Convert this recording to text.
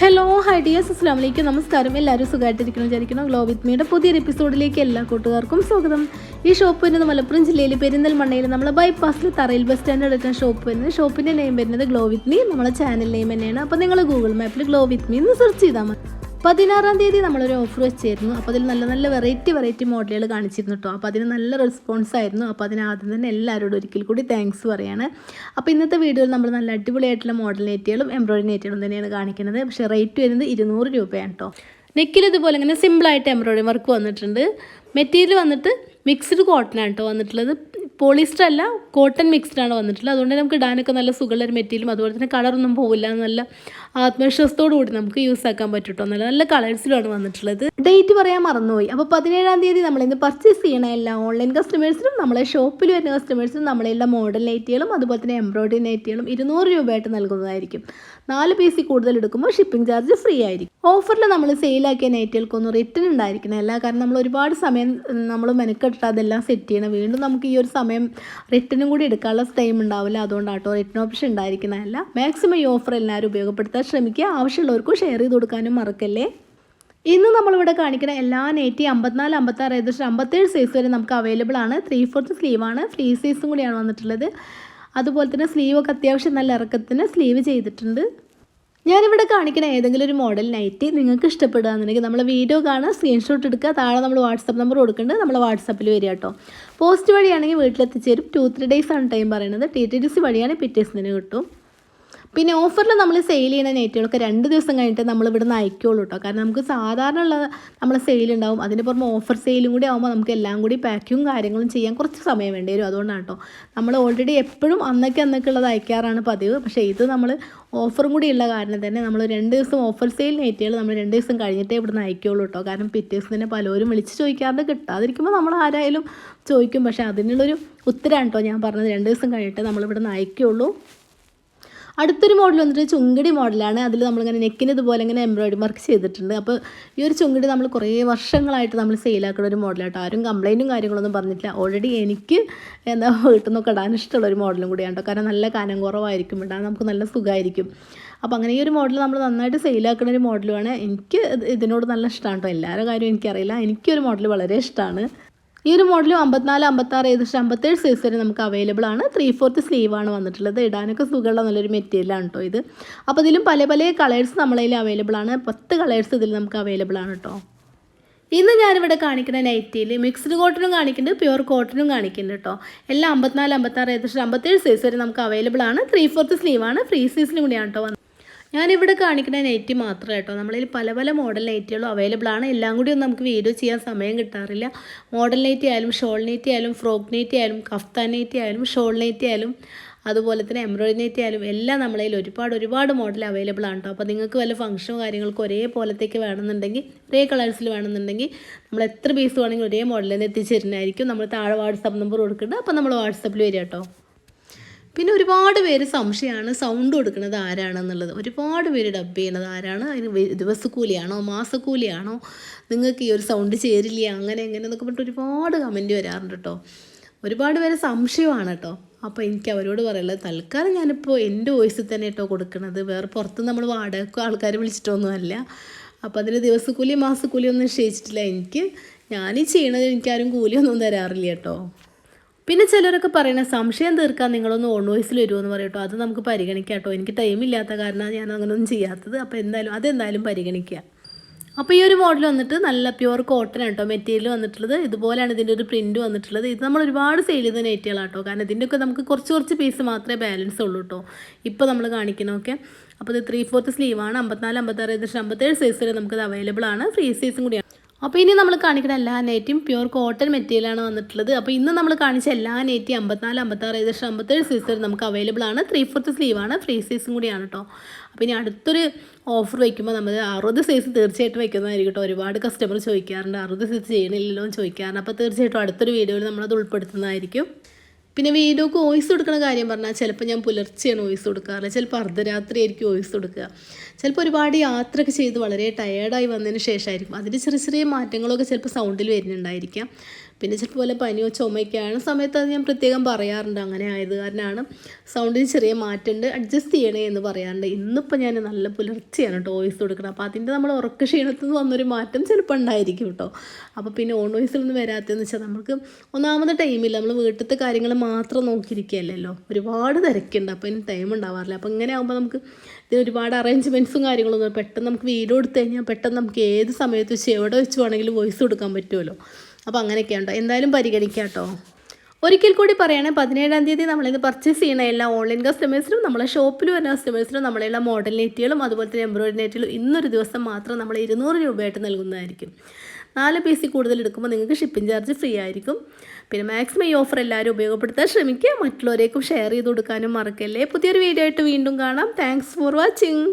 Hello hi dears അസ്ലാം വലൈക്കും നമസ്കാരം എല്ലാവരും സുഖമായിട്ടിരിക്കണം വിചാരിക്കണം ഗ്ലോ വിത്ത് മീയുടെ പുതിയൊരു എപ്പിസോഡിലേക്ക് എല്ലാ കൂട്ടുകാർക്കും സ്വാഗതം. ഈ ഷോപ്പ് വരുന്നത് മലപ്പുറം ജില്ലയിൽ പെരിന്തൽമണ്ണയിൽ നമ്മളെ ബൈപ്പാസിൽ തറയിൽ ബസ് സ്റ്റാൻഡ് എടുക്കുന്ന ഷോപ്പ് വരുന്നത്. ഷോപ്പിന്റെ നെയിം വരുന്നത് ഗ്ലോ വിത്ത് മീ നമ്മളെ ചാനൽ നെയിം തന്നെയാണ്. അപ്പോൾ നിങ്ങൾ ഗൂഗിൾ മാപ്പിൽ ഗ്ലോ വിത്ത് മീ എന്ന് സെർച്ച് ചെയ്താൽ മതി. പതിനാറാം തീയതി നമ്മളൊരു ഓഫർ വെച്ചായിരുന്നു അപ്പോൾ അതിൽ നല്ല നല്ല വെറൈറ്റി വെറൈറ്റി മോഡലുകൾ കാണിച്ചിരുന്നു കേട്ടോ അപ്പോൾ അതിന് നല്ല റെസ്പോൺസ് ആയിരുന്നു. അപ്പോൾ അതിന് ആദ്യം തന്നെ എല്ലാവരോടും ഒരിക്കൽ കൂടി താങ്ക്സ് പറയാണ്. അപ്പോൾ ഇന്നത്തെ വീഡിയോയിൽ നമ്മൾ നല്ല അടിപൊളിയായിട്ടുള്ള മോഡൽ നെറ്റുകളും എംബ്രോയിഡറി നെറ്റുകളും തന്നെയാണ് കാണിക്കുന്നത്. പക്ഷേ റേറ്റ് വരുന്നത് ഇരുന്നൂറ് രൂപയാണ് കേട്ടോ നെക്കിൽ ഇതുപോലെ ഇങ്ങനെ സിമ്പിളായിട്ട് എംബ്രോയിഡറി വർക്ക് വന്നിട്ടുണ്ട്. മെറ്റീരിയൽ വന്നിട്ട് മിക്സ്ഡ് കോട്ടൺ ആണ് കേട്ടോ വന്നിട്ടുള്ളത്. പോളിസ്റ്റർ അല്ല കോട്ടൺ മിക്സ്ഡ് ആണ് വന്നിട്ടുള്ളത്. അതുകൊണ്ട് നമുക്ക് ഇടാനൊക്കെ നല്ല സുഖമുള്ളൊരു മെറ്റീരിയലും അതുപോലെ തന്നെ കളറൊന്നും പോവില്ല നല്ല ആത്മവിശ്വാസത്തോടു കൂടി നമുക്ക് യൂസ് ആക്കാൻ പറ്റും നല്ല നല്ല കളേഴ്സിലാണ് വന്നിട്ടുള്ളത്. ഡേറ്റ് പറയാൻ മറന്നുപോയി. അപ്പോൾ പതിനേഴാം തീയതി നമ്മളിന്ന് പർച്ചേസ് ചെയ്യണ എല്ലാ ഓൺലൈൻ കസ്റ്റമേഴ്സിനും നമ്മളെ ഷോപ്പിൽ വരുന്ന കസ്റ്റമേഴ്സിനും നമ്മളെല്ലാ മോഡൽ നൈറ്റികളും അതുപോലെ തന്നെ എംബ്രോയിഡറി നൈറ്റികളും ഇരുന്നൂറ് രൂപയായിട്ട് നൽകുന്നതായിരിക്കും. നാല് പീസിൽ കൂടുതൽ എടുക്കുമ്പോൾ ഷിപ്പിംഗ് ചാർജ് ഫ്രീ ആയിരിക്കും. ഓഫറിൽ നമ്മൾ സെയിലാക്കിയ നൈറ്റുകൾക്കൊന്നും റിട്ടേൺ ഉണ്ടായിരിക്കണമല്ല കാരണം നമ്മൾ ഒരുപാട് സമയം നമ്മൾ മെനക്കെട്ടിട്ട് അതെല്ലാം സെറ്റ് ചെയ്യണം. വീണ്ടും നമുക്ക് ഈ ഒരു സമയം റിട്ടേണും കൂടി എടുക്കാനുള്ള ടൈം ഉണ്ടാവില്ല. അതുകൊണ്ടാട്ടോ റിട്ടേൺ ഓപ്ഷൻ ഉണ്ടായിരിക്കുന്നതല്ല മാക്സിമം ഈ ഓഫർ എല്ലാവരും ഉപയോഗപ്പെടുത്താൻ ശ്രമിക്കുക. ആവശ്യമുള്ളവർക്കും ഷെയർ ചെയ്ത് കൊടുക്കാനും മറക്കല്ലേ? ഇന്ന് നമ്മളിവിടെ കാണിക്കുന്ന എല്ലാ നെറ്റി അമ്പത്തിനാല് അമ്പത്താറ് ഏകദേശം അമ്പത്തേഴ് സൈസ് വരെ നമുക്ക് അവൈലബിൾ ആണ്. ത്രീ ഫോർത്ത് ആണ്. ഫ്രീ സൈസും കൂടിയാണ് വന്നിട്ടുള്ളത്. അതുപോലെ തന്നെ സ്ലീവൊക്കെ അത്യാവശ്യം നല്ല ഇറക്കത്തിന് സ്ലീവ് ചെയ്തിട്ടുണ്ട്. ഞാനിവിടെ കാണിക്കുന്ന ഏതെങ്കിലും ഒരു മോഡൽ നൈറ്റി നിങ്ങൾക്ക് ഇഷ്ടപ്പെടുകയാണെന്നുണ്ടെങ്കിൽ നമ്മൾ വീഡിയോ കാണുക സ്ക്രീൻഷോട്ട് എടുക്കുക താഴെ നമ്മൾ വാട്സപ്പ് നമ്പർ കൊടുക്കുന്നുണ്ട് നമ്മൾ വാട്സപ്പിൽ വരിക കേട്ടോ പോസ്റ്റ് വഴിയാണെങ്കിൽ വീട്ടിലെത്തിച്ചേരും. ടു ത്രീ ഡേയ്സ് ആണ് ടൈം പറയുന്നത്. ടി ടി ഡി സി വഴിയാണെങ്കിൽ പിറ്റേഴ്സിന് കിട്ടും. പിന്നെ ഓഫറിൽ നമ്മൾ സെയിൽ ചെയ്യുന്ന നെറ്റുകളൊക്കെ രണ്ട് ദിവസം കഴിഞ്ഞിട്ട് നമ്മൾ ഇവിടെ നിന്ന് അയക്കുള്ളൂ കേട്ടോ കാരണം നമുക്ക് സാധാരണ ഉള്ള നമ്മൾ സെയിൽ ഉണ്ടാവും. അതിന് പുറമെ ഓഫർ സെയിലും കൂടി ആകുമ്പോൾ നമുക്ക് എല്ലാം കൂടി പാക്കിങ്ങും കാര്യങ്ങളും ചെയ്യാൻ കുറച്ച് സമയം വേണ്ടി വരും. അതുകൊണ്ടാണ് കേട്ടോ നമ്മൾ ഓൾറെഡി എപ്പോഴും അന്നൊക്കെ അന്നൊക്കെ ഉള്ളത് അയക്കാറാണ് പതിവ്. പക്ഷേ ഇത് നമ്മൾ ഓഫറും കൂടി ഉള്ള കാരണം തന്നെ നമ്മൾ രണ്ട് ദിവസം ഓഫർ സെയിൽ നെറ്റുകൾ നമ്മൾ രണ്ട് ദിവസം കഴിഞ്ഞിട്ടേ ഇവിടെ നിന്ന് അയക്കുള്ളൂ കേട്ടോ കാരണം പിറ്റേ ദിവസം തന്നെ പലരും വിളിച്ച് ചോദിക്കാതെ കിട്ടാതിരിക്കുമ്പോൾ നമ്മൾ ആരായാലും ചോദിക്കും. പക്ഷേ അതിനുള്ളൊരു ഉത്തരമാണ് കേട്ടോ ഞാൻ പറഞ്ഞത്. രണ്ട് ദിവസം കഴിഞ്ഞിട്ട് നമ്മൾ ഇവിടെ നിന്ന് അയക്കുള്ളൂ. അടുത്തൊരു മോഡൽ വന്നിട്ട് ചുങ്കടി മോഡലാണ്. അതിൽ നമ്മളിങ്ങനെ നെക്കിന് ഇതുപോലെ ഇങ്ങനെ എംബ്രോയിഡറി വർക്ക് ചെയ്തിട്ടുണ്ട്. അപ്പോൾ ഈ ഒരു ചുങ്കടി നമ്മൾ കുറേ വർഷങ്ങളായിട്ട് നമ്മൾ സെയിലാക്കുന്ന ഒരു മോഡലായിട്ട് ആരും കംപ്ലൈന്റും കാര്യങ്ങളൊന്നും പറഞ്ഞിട്ടില്ല. ഓൾറെഡി എനിക്ക് എന്താ വീട്ടിൽ നിന്നൊക്കെ ഇടാൻ ഇഷ്ടമുള്ള ഒരു മോഡലും കൂടിയാണ് കേട്ടോ കാരണം നല്ല കനം കുറവായിരിക്കും. ഇടാൻ നമുക്ക് നല്ല സുഖമായിരിക്കും. അപ്പോൾ അങ്ങനെ ഈ ഒരു മോഡൽ നമ്മൾ നന്നായിട്ട് സെയിലാക്കുന്ന ഒരു മോഡലുമാണ് എനിക്ക് ഇതിനോട് നല്ല ഇഷ്ടമാണ് കേട്ടോ എല്ലാവരുടെ കാര്യം എനിക്കറിയില്ല. എനിക്കൊരു മോഡൽ വളരെ ഇഷ്ടമാണ്. ഈ ഒരു മോഡലും അമ്പത്തിനാല് അമ്പത്താറ് ഏകദേശം അമ്പത്തേഴ് സൈസ് വരെ നമുക്ക് അവൈലബിൾ ആണ്. ത്രീ ഫോർത്ത് ആണ് വന്നിട്ടുള്ളത്. ഇടാനൊക്കെ സുഖമുള്ള നല്ലൊരു മെറ്റീരിയലാണ് കേട്ടോ ഇത്. അപ്പോൾ ഇതിലും പല പല കളേഴ്സ് നമ്മളതിൽ അവൈലബിൾ ആണ്. പത്ത് കളേഴ്സ് ഇതിൽ നമുക്ക് അവൈലബിൾ ആണ് കേട്ടോ ഇന്ന് ഞാനിവിടെ കാണിക്കുന്ന നൈറ്റിയിൽ മിക്സ്ഡ് കോട്ടനും കാണിക്കുന്നുണ്ട് പ്യുവർ കോട്ടനും കാണിക്കുന്നുണ്ട് കേട്ടോ എല്ലാം അമ്പത്തിനാല് അമ്പത്താറ് ഏകദേശം അമ്പത്തേഴ് സൈസ് വരെ നമുക്ക് അവൈലബിൾ ആണ്. ത്രീ ഫോർത്ത് ആണ്. ഫ്രീ സൈസിലും കൂടിയാണ് കേട്ടോ ഞാനിവിടെ കാണിക്കുന്ന നൈറ്റി മാത്രമേ കേട്ടോ. നമ്മളിൽ പല പല മോഡൽ നൈറ്റികളും അവൈലബിൾ ആണ്. എല്ലാം കൂടി ഒന്നും നമുക്ക് വീഡിയോ ചെയ്യാൻ സമയം കിട്ടാറില്ല. മോഡൽ നൈറ്റി ആയാലും ഷോൾ നൈറ്റി ആയാലും ഫ്രോക്ക് നൈറ്റി ആയാലും കഫ്താൻ നൈറ്റി ആയാലും ഷോൾ നൈറ്റി ആയാലും അതുപോലെ തന്നെ എംബ്രോയിഡറി നൈറ്റി ആയാലും എല്ലാം നമ്മളതിൽ ഒരുപാട് ഒരുപാട് മോഡൽ അവൈലബിൾ ആണ് കേട്ടോ. അപ്പോൾ നിങ്ങൾക്ക് വല്ല ഫംഗ്ഷനോ കാര്യങ്ങൾക്കും ഒരേ പോലത്തേക്ക് വേണമെന്നുണ്ടെങ്കിൽ ഒരേ കളേഴ്സിൽ വേണമെന്നുണ്ടെങ്കിൽ നമ്മൾ എത്ര പീസ് വേണമെങ്കിലും ഒരേ മോഡലിൽ നിന്ന് എത്തിച്ചേരുന്നതായിരിക്കും നമ്മൾ താഴെ വാട്സപ്പ് നമ്പർ കൊടുക്കുന്നുണ്ട്. അപ്പോൾ നമ്മൾ വാട്സപ്പിൽ വരിക കേട്ടോ. പിന്നെ ഒരുപാട് പേര് സംശയമാണ് സൗണ്ട് കൊടുക്കുന്നത് ആരാണെന്നുള്ളത്. ഒരുപാട് പേര് ഡബ് ചെയ്യുന്നത് ആരാണ്? അതിന് ദിവസക്കൂലിയാണോ? മാസക്കൂലിയാണോ? നിങ്ങൾക്ക് ഈ ഒരു സൗണ്ട് ചേരില്ല അങ്ങനെ എങ്ങനെ എന്നൊക്കെ പറഞ്ഞിട്ട് ഒരുപാട് കമന്റ് വരാറുണ്ട് കേട്ടോ ഒരുപാട് പേര് സംശയമാണ് കേട്ടോ അപ്പോൾ എനിക്ക് അവരോട് പറയുള്ളത് തൽക്കാലം ഞാനിപ്പോൾ എന്റെ വോയിസിൽ തന്നെ കേട്ടോ കൊടുക്കുന്നത്. വേറെ പുറത്ത് നമ്മൾ വാടക ആൾക്കാർ വിളിച്ചിട്ടൊന്നുമല്ല അപ്പോൾ അതിന് ദിവസക്കൂലി മാസക്കൂലി ഒന്നും നിശ്ചയിച്ചിട്ടില്ല. എനിക്ക് ഞാനീ ചെയ്യണത് എനിക്കാരും കൂലിയൊന്നും തരാറില്ല കേട്ടോ പിന്നെ ചിലരൊക്കെ പറയുന്ന സംശയം തീർക്കാൻ നിങ്ങളൊന്ന് ഓൺ വോയിസിൽ വരുമോ എന്ന് പറയട്ടോ അത് നമുക്ക് പരിഗണിക്കാം കേട്ടോ. എനിക്ക് ടൈം ഇല്ലാത്ത കാരണമാണ് ഞാൻ അങ്ങനെയൊന്നും ചെയ്യാത്തത്. അപ്പോൾ എന്തായാലും അതെന്തായാലും പരിഗണിക്കുക. അപ്പോൾ ഈ ഒരു മോഡൽ വന്നിട്ട് നല്ല പ്യുവർ കോട്ടൺ കേട്ടോ. മെറ്റീരിയൽ വന്നിട്ടുള്ളത്. ഇതുപോലെയാണ് ഇതിന്റെ ഒരു പ്രിന്റ് വന്നിട്ടുള്ളത്. ഇത് നമ്മൾ ഒരുപാട് സെയിൽ ചെയ്ത നെറ്റുകളാണ് കാരണം ഇതിന്റെയൊക്കെ നമുക്ക് കുറച്ച് കുറച്ച് പീസ് മാത്രമേ ബാലൻസ് ഉള്ളൂ കേട്ടോ. ഇപ്പോൾ നമ്മൾ കാണിക്കണമൊക്കെ അപ്പോൾ ഇത് ത്രീ ഫോർത്ത് സ്ലീവാണ് അമ്പത്തിനാല് അമ്പത്താറ് ഏകദേശം അമ്പത്തേഴ് സൈസ് വരെ നമുക്കത് അവൈലബിൾ ആണ്. ഫ്രീ സൈസും കൂടിയാണ്. അപ്പോൾ ഇനി നമ്മൾ കാണിക്കുന്ന എല്ലാ നെറ്റും പ്യുവർ കോട്ടൺ മെറ്റീരിയലാണ് വന്നിട്ടുള്ളത്. അപ്പോൾ ഇന്ന് നമ്മൾ കാണിച്ച എല്ലാ നെറ്റും അമ്പത്തിനാല് അമ്പത്താറ് ഏകദേശം അമ്പത്തേഴ് സൈസ് നമുക്ക് അവൈലബിൾ ആണ്. ത്രീ ഫോർത്ത് സ്ലീവാണ് ഫ്രീ സൈസും കൂടിയാണ് കേട്ടോ അപ്പോൾ ഇനി അടുത്തൊരു ഓഫർ വയ്ക്കുമ്പോൾ നമ്മൾ അറുപത് സൈസ് തീർച്ചയായിട്ടും വയ്ക്കുന്നതായിരിക്കും കേട്ടോ ഒരുപാട് കസ്റ്റമർ ചോദിക്കാറുണ്ട്. അറുപത് സൈസ് ചെയ്യണില്ലല്ലോ എന്ന് ചോദിക്കാറുണ്ട്. അപ്പോൾ തീർച്ചയായിട്ടും അടുത്തൊരു വീഡിയോയിൽ നമ്മളത് ഉൾപ്പെടുത്തുന്നതായിരിക്കും. പിന്നെ വീഡിയോക്ക് വോയിസ് കൊടുക്കുന്ന കാര്യം പറഞ്ഞാൽ ചിലപ്പോൾ ഞാൻ പുലർച്ചെയാണ് വോയിസ് കൊടുക്കാറ് ചിലപ്പോൾ അർദ്ധരാത്രി ആയിരിക്കും വോയിസ് കൊടുക്കുക. ചിലപ്പോൾ ഒരുപാട് യാത്രയൊക്കെ ചെയ്ത് വളരെ ടയേർഡായി വന്നതിന് ശേഷമായിരിക്കും. അതിന്റെ ചെറിയ ചെറിയ മാറ്റങ്ങളൊക്കെ ചിലപ്പോൾ സൗണ്ടിൽ വരുന്നുണ്ടായിരിക്കാം. പിന്നെ ചിലപ്പോൾ പോലെ പനിയോ ചുമയ്ക്കാണ് സമയത്ത് അത് ഞാൻ പ്രത്യേകം പറയാറുണ്ട്. അങ്ങനെ ആയത് കാരണമാണ് സൗണ്ടിന് ചെറിയ മാറ്റമുണ്ട് അഡ്ജസ്റ്റ് ചെയ്യണേ എന്ന് പറയാറുണ്ട്. ഇന്നിപ്പോൾ ഞാൻ നല്ല പുലർച്ചെയാണ് കേട്ടോ വോയിസ് കൊടുക്കണം അപ്പോൾ അതിന്റെ നമ്മൾ ഉറക്ക ക്ഷീണത്തിൽ നിന്ന് വന്നൊരു മാറ്റം ചിലപ്പോൾ ഉണ്ടായിരിക്കും കേട്ടോ അപ്പോൾ പിന്നെ ഓൺ വോയിസിലൊന്നും വരാത്തതെന്ന് വെച്ചാൽ നമുക്ക് ഒന്നാമത് ടൈമിൽ നമ്മൾ വീട്ടിലത്തെ കാര്യങ്ങൾ മാത്രം നോക്കിയിരിക്കുകയല്ലല്ലോ. ഒരുപാട് തിരക്കുണ്ട്. അപ്പോൾ ഇനി ടൈം ഉണ്ടാവാറില്ല. അപ്പോൾ ഇങ്ങനെ ആകുമ്പോൾ നമുക്ക് ഇതിന് ഒരുപാട് അറേഞ്ച്മെന്റ്സും കാര്യങ്ങളൊന്നും പെട്ടെന്ന് നമുക്ക് വീഡിയോ എടുത്തു കഴിഞ്ഞാൽ പെട്ടെന്ന് നമുക്ക് ഏത് സമയത്ത് വെച്ച് എവിടെ വെച്ച് വേണമെങ്കിലും വോയിസ് കൊടുക്കാൻ പറ്റുമല്ലോ. അപ്പോൾ അങ്ങനെയൊക്കെ ഉണ്ടോ? എന്തായാലും പരിഗണിക്കാം കേട്ടോ. ഒരിക്കൽ കൂടി പറയണേ പതിനേഴാം തീയതി നമ്മളിത് പർച്ചേസ് ചെയ്യുന്ന എല്ലാ ഓൺലൈൻ കസ്റ്റമേഴ്സിനും നമ്മളെ ഷോപ്പിൽ വരുന്ന കസ്റ്റമേഴ്സിനും നമ്മളെല്ലാം മോഡൽ നെറ്റുകളും അതുപോലെ തന്നെ എംബ്രോയിഡറി നെറ്റുകളും ഇന്നൊരു ദിവസം മാത്രം നമ്മൾ ഇരുന്നൂറ് രൂപയായിട്ട് നൽകുന്നതായിരിക്കും. നാല് പീസിൽ കൂടുതൽ എടുക്കുമ്പോൾ നിങ്ങൾക്ക് ഷിപ്പിംഗ് ചാർജ് ഫ്രീ ആയിരിക്കും. പിന്നെ മാക്സിമം ഈ ഓഫർ എല്ലാവരും ഉപയോഗപ്പെടുത്താൻ ശ്രമിക്കുക. മറ്റുള്ളവരേക്കും ഷെയർ ചെയ്ത് കൊടുക്കാനും മറക്കല്ലേ. പുതിയൊരു വീഡിയോ ആയിട്ട് വീണ്ടും കാണാം. Thanks for watching